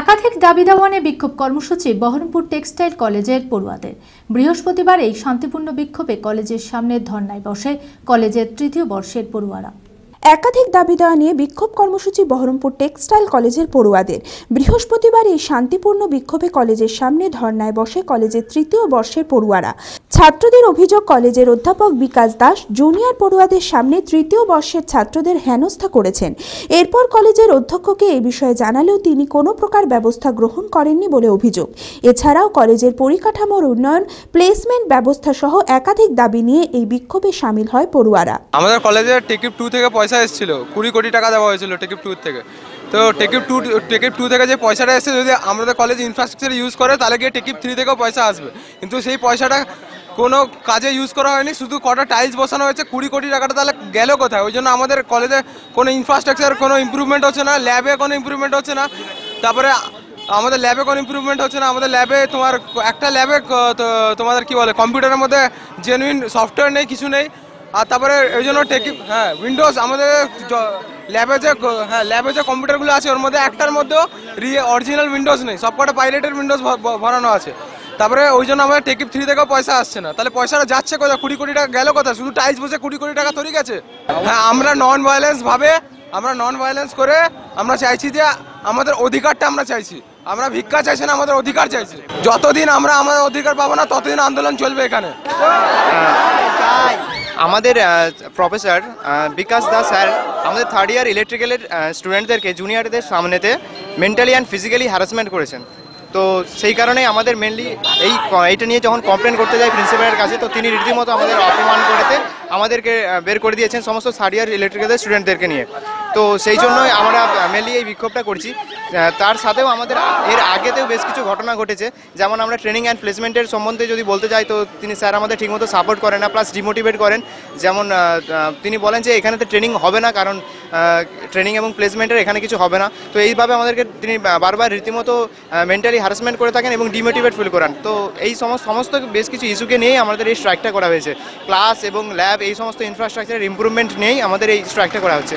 একাধিক দাবি দাওয়ানে বিক্ষোভ কর্মসূচি বহরমপুর টেক্সটাইল কলেজের পড়ুয়াদের। বৃহস্পতিবার এই শান্তিপূর্ণ বিক্ষোভে কলেজের সামনে ধর্নায় বসে কলেজের তৃতীয় বর্ষের পড়ুয়ারা। একাধিক দাবি দেওয়া নিয়ে বিক্ষোভ কর্মসূচি বহরমপুর টেক্সটাইল কলেজের পড়ুয়াদের। বৃহস্পতিবার এই শান্তিপূর্ণ বিক্ষোভে কলেজের সামনে ধর্নায় বসে কলেজের তৃতীয় বর্ষের পড়ুয়ারা। ছাত্রদের অভিযোগ কলেজের অধ্যাপক বিকাশ দাস জুনিয়র পড়ুয়াদের সামনে তৃতীয় বর্ষের ছাত্রদের হেনস্থা করেছেন। এরপর কলেজের অধ্যক্ষকে এই বিষয়ে জানালেও তিনি কোনো প্রকার ব্যবস্থা গ্রহণ করেননি বলে অভিযোগ। এছাড়াও কলেজের পরিকাঠামোর উন্নয়ন, প্লেসমেন্ট ব্যবস্থা সহ একাধিক দাবি নিয়ে এই বিক্ষোভে সামিল হয় পড়ুয়ারা। আমাদের কলেজে টেকিপ টু থেকে পয়সা এসেছিল, কুড়ি কোটি টাকা দেওয়া হয়েছিল টেকিপ টু থেকে। তো টেকিপ টু টেকিপ টু থেকে যে পয়সাটা এসেছে, যদি আমাদের কলেজ ইনফ্রাস্ট্রাকচার ইউজ করে, তাহলে গিয়ে টেকিপ থ্রি থেকেও পয়সা আসবে। কিন্তু সেই পয়সাটা কোনো কাজে ইউজ করা হয়নি, শুধু কটা টাইলস বসানো হয়েছে, কুড়ি কোটি টাকাটা তাহলে গেল কোথায়? ওই জন্য আমাদের কলেজে কোনো ইনফ্রাস্ট্রাকচার কোনো ইম্প্রুভমেন্ট হচ্ছে না ল্যাবে কোনো ইম্প্রুভমেন্ট হচ্ছে না। তারপরে আমাদের ল্যাবে কোনো ইম্প্রুভমেন্ট হচ্ছে না, আমাদের ল্যাবে তোমার একটা ল্যাবে তোমাদের কি বলে, কম্পিউটারের মধ্যে জেনুইন সফটওয়্যার নেই, কিছু নেই। আর তারপরে ওই জন্য টেকি হ্যাঁ উইন্ডোজ আমাদের ল্যাবে যে হ্যাঁ ল্যাবে যে কম্পিউটারগুলো আছে, ওর মধ্যে একটার মধ্যেও রি অরিজিনাল উইন্ডোজ নেই, সবকটা পাইরেটের উইন্ডোজ ভরানো আছে। তারপরে ওই জন্য আমাদের টেকিপ থ্রি থেকেও পয়সা আসছে না। তাহলে পয়সাটা যাচ্ছে কোথায়? কুড়ি কোটি টাকা গেল কোথায়? শুধু টাইলস বসে কুড়ি কোটি টাকা তৈরি গেছে। হ্যাঁ আমরা নন ভায়োলেন্স ভাবে, আমরা নন ভায়োলেন্স করে আমরা চাইছি যে আমাদের অধিকারটা আমরা চাইছি। আমরা ভিক্ষা চাইছি না, আমাদের অধিকার চাইছি। যতদিন আমরা আমাদের অধিকার পাবো না, ততদিন আন্দোলন চলবে এখানে। আমাদের প্রফেসর বিকাশ দাস স্যার আমাদের থার্ড ইয়ার ইলেকট্রিক্যালের স্টুডেন্টদেরকে জুনিয়রদের সামনেতে মেন্টালি অ্যান্ড ফিজিক্যালি হ্যারাসমেন্ট করেছেন। তো সেই কারণে আমাদের মেনলি এই এইটা নিয়ে যখন কমপ্লেন করতে যাই প্রিন্সিপালের কাছে, তো তিনি রীতিমতো আমাদের অপমান করেতে আমাদেরকে বের করে দিয়েছেন সমস্ত থার্ড ইয়ার ইলেকট্রিক্যালের স্টুডেন্টদেরকে নিয়ে। তো সেই জন্যই আমরা মেনলি এই বিক্ষোভটা করছি। তার সাথেও আমাদের এর আগেতেও বেশ কিছু ঘটনা ঘটেছে। যেমন আমরা ট্রেনিং অ্যান্ড প্লেসমেন্টের সম্বন্ধে যদি বলতে যাই, তো তিনি স্যার আমাদের ঠিকমতো সাপোর্ট করেন না প্লাস ডিমোটিভেট করেন। যেমন তিনি বলেন যে এখানে তো ট্রেনিং হবে না, কারণ ট্রেনিং এবং প্লেসমেন্টের এখানে কিছু হবে না। তো এইভাবে আমাদেরকে তিনি বারবার রীতিমতো মেন্টালি হ্যারাসমেন্ট করে থাকেন এবং ডিমোটিভেট ফিল করান। তো এই সমস্ত সমস্ত বেশ কিছু ইস্যুকে নিয়েই আমাদের এই স্ট্রাইকটা করা হয়েছে। ক্লাস এবং ল্যাব এই সমস্ত ইনফ্রাস্ট্রাকচারের ইম্প্রুভমেন্ট নিয়েই আমাদের এই স্ট্রাইকটা করা হচ্ছে।